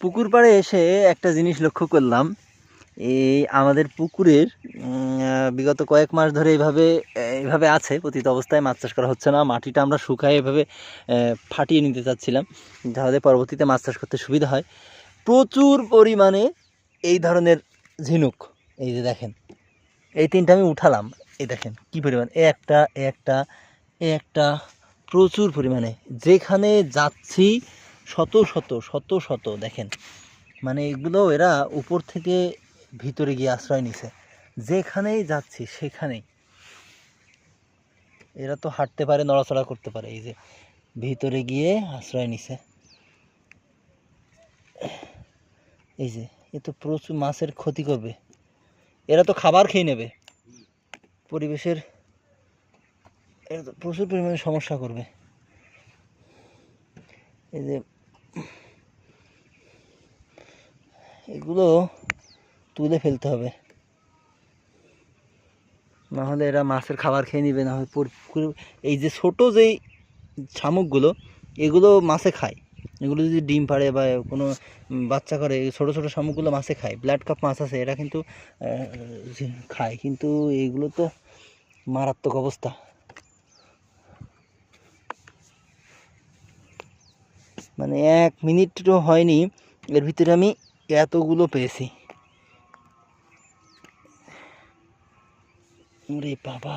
পুকুর পাড়ে এসে একটা জিনিস লক্ষ্য করলাম। এই আমাদের পুকুরের বিগত কয়েক মাস ধরে এইভাবে এইভাবে আছে, পতিত অবস্থায় মাছ চাষ করা হচ্ছে না। মাটিটা আমরা শুকায় এভাবে ফাটিয়ে নিতে চাচ্ছিলাম, যাতে পরবর্তীতে মাছ চাষ করতে সুবিধা হয়। প্রচুর পরিমাণে এই ধরনের ঝিনুক, এই যে দেখেন, এই তিনটা আমি উঠালাম, এই দেখেন কি পরিমাণ একটা একটা একটা, প্রচুর পরিমাণে। যেখানে যাচ্ছি শত শত শত শত, দেখেন। মানে এগুলো এরা উপর থেকে ভিতরে গিয়ে আশ্রয় নিছে। যেখানেই যাচ্ছি, সেখানেই। এরা তো হাঁটতে পারে, নড়াচড়া করতে পারে, এই যে ভিতরে গিয়ে আশ্রয় নিছে। এই যে, এ তো প্রচুর মাছের ক্ষতি করবে। এরা তো খাবার খেয়ে নেবে। পরিবেশের, এরা তো প্রচুর পরিমাণে সমস্যা করবে। এই যে এগুলো তুলে ফেলতে হবে। না হলে এরা মাছের খাবার খেয়ে নিবে, না হয় পুকুরে এই যে ছোট যেই শামুকগুলো, এগুলো মাছে খায়। এগুলো যদি ডিম পাড়ে বা কোনো বাচ্চা করে ছোটো ছোটো শামুকগুলো মাছে খায়। ব্লাড কাপ মাছ আছে, এরা কিন্তু খায়। কিন্তু এগুলো তো মারাত্মক অবস্থা। মানে এক মিনিটও হয়নি, এর ভিতরে আমি এতগুলো পেয়েছি। ওরে বাবা।